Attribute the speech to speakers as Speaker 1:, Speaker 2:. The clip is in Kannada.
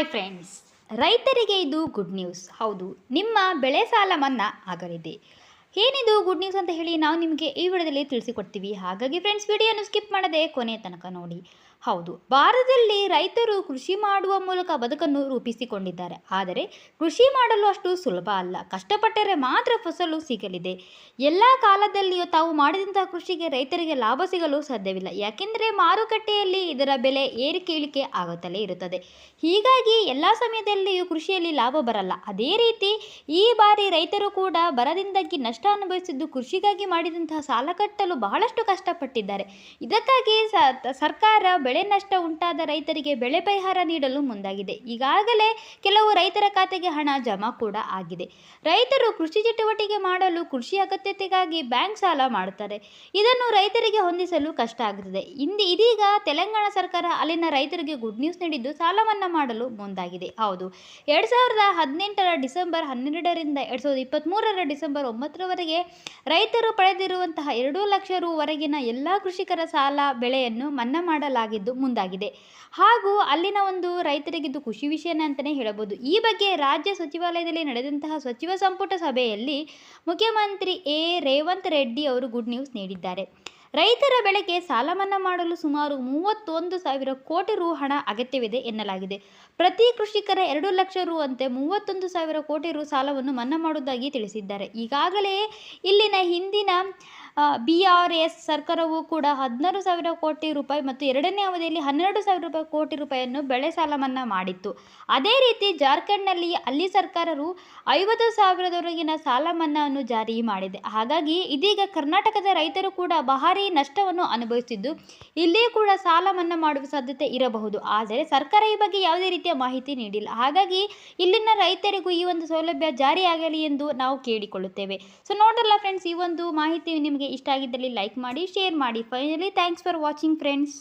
Speaker 1: ಹಾಯ್ ಫ್ರೆಂಡ್ಸ್ ರೈತರಿಗೆ ಇದು ಗುಡ್ ನ್ಯೂಸ್ ಹೌದು, ನಿಮ್ಮ ಬೆಳೆ ಸಾಲ ಮನ್ನಾ ಆಗಲಿದೆ. ಏನಿದು ಗುಡ್ ನ್ಯೂಸ್ ಅಂತ ಹೇಳಿ ನಾವು ನಿಮಗೆ ಈ ವಿಡಿಯೋದಲ್ಲಿ ತಿಳಿಸಿಕೊಡ್ತೀವಿ. ಹಾಗಾಗಿ ಫ್ರೆಂಡ್ಸ್ ವಿಡಿಯೋನ ಸ್ಕಿಪ್ ಮಾಡದೆ ಕೊನೆ ತನಕ ನೋಡಿ. ಹೌದು. ಭಾರತದಲ್ಲಿ ರೈತರು ಕೃಷಿ ಮಾಡುವ ಮೂಲಕ ಬದುಕನ್ನು ರೂಪಿಸಿಕೊಂಡಿದ್ದಾರೆ. ಆದರೆ ಕೃಷಿ ಮಾಡಲು ಅಷ್ಟು ಸುಲಭ ಅಲ್ಲ. ಕಷ್ಟಪಟ್ಟರೆ ಮಾತ್ರ ಫಸಲು ಸಿಗಲಿದೆ. ಎಲ್ಲ ಕಾಲದಲ್ಲಿಯೂ ತಾವು ಮಾಡಿದಂತಹ ಕೃಷಿಗೆ ರೈತರಿಗೆ ಲಾಭ ಸಿಗಲು ಸಾಧ್ಯವಿಲ್ಲ. ಯಾಕೆಂದರೆ ಮಾರುಕಟ್ಟೆಯಲ್ಲಿ ಇದರ ಬೆಲೆ ಏರಿಕೆ ಇಳಿಕೆ ಆಗುತ್ತಲೇ ಇರುತ್ತದೆ. ಹೀಗಾಗಿ ಎಲ್ಲ ಸಮಯದಲ್ಲಿಯೂ ಕೃಷಿಯಲ್ಲಿ ಲಾಭ ಬರಲ್ಲ. ಅದೇ ರೀತಿ ಈ ಬಾರಿ ರೈತರು ಕೂಡ ಬರದಿಂದಾಗಿ ನಷ್ಟ ಅನುಭವಿಸಿದ್ದು ಕೃಷಿಗಾಗಿ ಮಾಡಿದಂತಹ ಸಾಲ ಕಟ್ಟಲು ಬಹಳಷ್ಟು ಕಷ್ಟಪಟ್ಟಿದ್ದಾರೆ. ಇದಕ್ಕಾಗಿ ಸರ್ಕಾರ ಬೆಳೆ ನಷ್ಟ ಉಂಟಾದ ರೈತರಿಗೆ ಬೆಳೆ ಪರಿಹಾರ ನೀಡಲು ಮುಂದಾಗಿದೆ. ಈಗಾಗಲೇ ಕೆಲವು ರೈತರ ಖಾತೆಗೆ ಹಣ ಜಮಾ ಕೂಡ ಆಗಿದೆ. ರೈತರು ಕೃಷಿ ಚಟುವಟಿಕೆ ಮಾಡಲು ಕೃಷಿ ಅಗತ್ಯತೆಗಾಗಿ ಬ್ಯಾಂಕ್ ಸಾಲ ಮಾಡುತ್ತಾರೆ. ಇದನ್ನು ರೈತರಿಗೆ ಹೊಂದಿಸಲು ಕಷ್ಟ ಆಗುತ್ತದೆ ಇಂದು, ಇದೀಗ ತೆಲಂಗಾಣ ಸರ್ಕಾರ ಅಲ್ಲಿನ ರೈತರಿಗೆ ಗುಡ್ ನ್ಯೂಸ್ ನೀಡಿದ್ದು ಸಾಲ ಮನ್ನಾ ಮಾಡಲು ಮುಂದಾಗಿದೆ. ಹೌದು, ಎರಡು ಸಾವಿರದ ಹದಿನೆಂಟರ ಡಿಸೆಂಬರ್ ಹನ್ನೆರಡರಿಂದ ಎರಡು ಸಾವಿರದ ಇಪ್ಪತ್ತ್ಮೂರರ ಡಿಸೆಂಬರ್ ಒಂಬತ್ತರವರೆಗೆ ರೈತರು ಪಡೆದಿರುವಂತಹ ಎರಡು ಲಕ್ಷ ರೂವರೆಗಿನ ಎಲ್ಲ ಕೃಷಿಕರ ಸಾಲ ಬೆಳೆಯನ್ನು ಮನ್ನಾ ಮಾಡಲಾಗಿದ್ದು ಮುಂದಾಗಿದೆ. ಹಾಗೂ ಅಲ್ಲಿನ ಒಂದು ರೈತರಿಗಿದ್ದು ಖುಷಿ ವಿಷಯನ ಅಂತಲೇ ಹೇಳಬಹುದು. ಈ ಬಗ್ಗೆ ರಾಜ್ಯ ಸಚಿವಾಲಯದಲ್ಲಿ ನಡೆದಂತಹ ಸಚಿವ ಸಂಪುಟ ಸಭೆಯಲ್ಲಿ ಮುಖ್ಯಮಂತ್ರಿ ಎ. ರೇವಂತ್ ರೆಡ್ಡಿ ಅವರು ಗುಡ್ ನ್ಯೂಸ್ ನೀಡಿದ್ದಾರೆ. ರೈತರ ಬೆಳೆಗೆ ಸಾಲ ಮನ್ನಾ ಮಾಡಲು ಸುಮಾರು ಮೂವತ್ತೊಂದು ಸಾವಿರ ಕೋಟಿ ರು ಹಣ ಅಗತ್ಯವಿದೆ ಎನ್ನಲಾಗಿದೆ. ಪ್ರತಿ ಕೃಷಿಕರ ಎರಡು ಲಕ್ಷ ರು ಅಂತೆ ಮೂವತ್ತೊಂದು ಸಾವಿರ ಕೋಟಿ ರು ಸಾಲವನ್ನು ಮನ್ನಾ ಮಾಡುವುದಾಗಿ ತಿಳಿಸಿದ್ದಾರೆ. ಈಗಾಗಲೇ ಇಲ್ಲಿನ ಹಿಂದಿನ ಬಿ ಆರ್ ಎಸ್ ಸರ್ಕಾರವು ಕೂಡ ಹದಿನಾರು ಸಾವಿರ ಕೋಟಿ ರೂಪಾಯಿ ಮತ್ತು ಎರಡನೇ ಅವಧಿಯಲ್ಲಿ ಹನ್ನೆರಡು ಸಾವಿರ ರೂಪಾಯಿ ಕೋಟಿ ರೂಪಾಯಿಯನ್ನು ಬೆಳೆ ಸಾಲ ಮನ್ನಾ ಮಾಡಿತ್ತು. ಅದೇ ರೀತಿ ಜಾರ್ಖಂಡ್ನಲ್ಲಿ ಅಲ್ಲಿ ಸರ್ಕಾರರು ಐವತ್ತು ಸಾವಿರದವರೆಗಿನ ಸಾಲ ಮನ್ನಾವನ್ನು ಜಾರಿ ಮಾಡಿದೆ. ಹಾಗಾಗಿ ಇದೀಗ ಕರ್ನಾಟಕದ ರೈತರು ಕೂಡ ಭಾರಿ ನಷ್ಟವನ್ನು ಅನುಭವಿಸಿದ್ದು ಇಲ್ಲಿ ಕೂಡ ಸಾಲ ಮನ್ನಾ ಮಾಡುವ ಸಾಧ್ಯತೆ ಇರಬಹುದು. ಆದರೆ ಸರ್ಕಾರ ಈ ಬಗ್ಗೆ ಯಾವುದೇ ರೀತಿಯ ಮಾಹಿತಿ ನೀಡಿಲ್ಲ. ಹಾಗಾಗಿ ಇಲ್ಲಿನ ರೈತರಿಗೂ ಈ ಒಂದು ಸೌಲಭ್ಯ ಜಾರಿಯಾಗಲಿ ಎಂದು ನಾವು ಕೇಳಿಕೊಳ್ಳುತ್ತೇವೆ. ಸೊ ನೋಡಲ್ಲ ಫ್ರೆಂಡ್ಸ್ ಈ ಒಂದು ಮಾಹಿತಿ ನಿಮಗೆ ಇಷ್ಟ ಆಗಿದ್ದಲ್ಲಿ ಲೈಕ್ ಮಾಡಿ ಶೇರ್ ಮಾಡಿ. Finally thanks for watching friends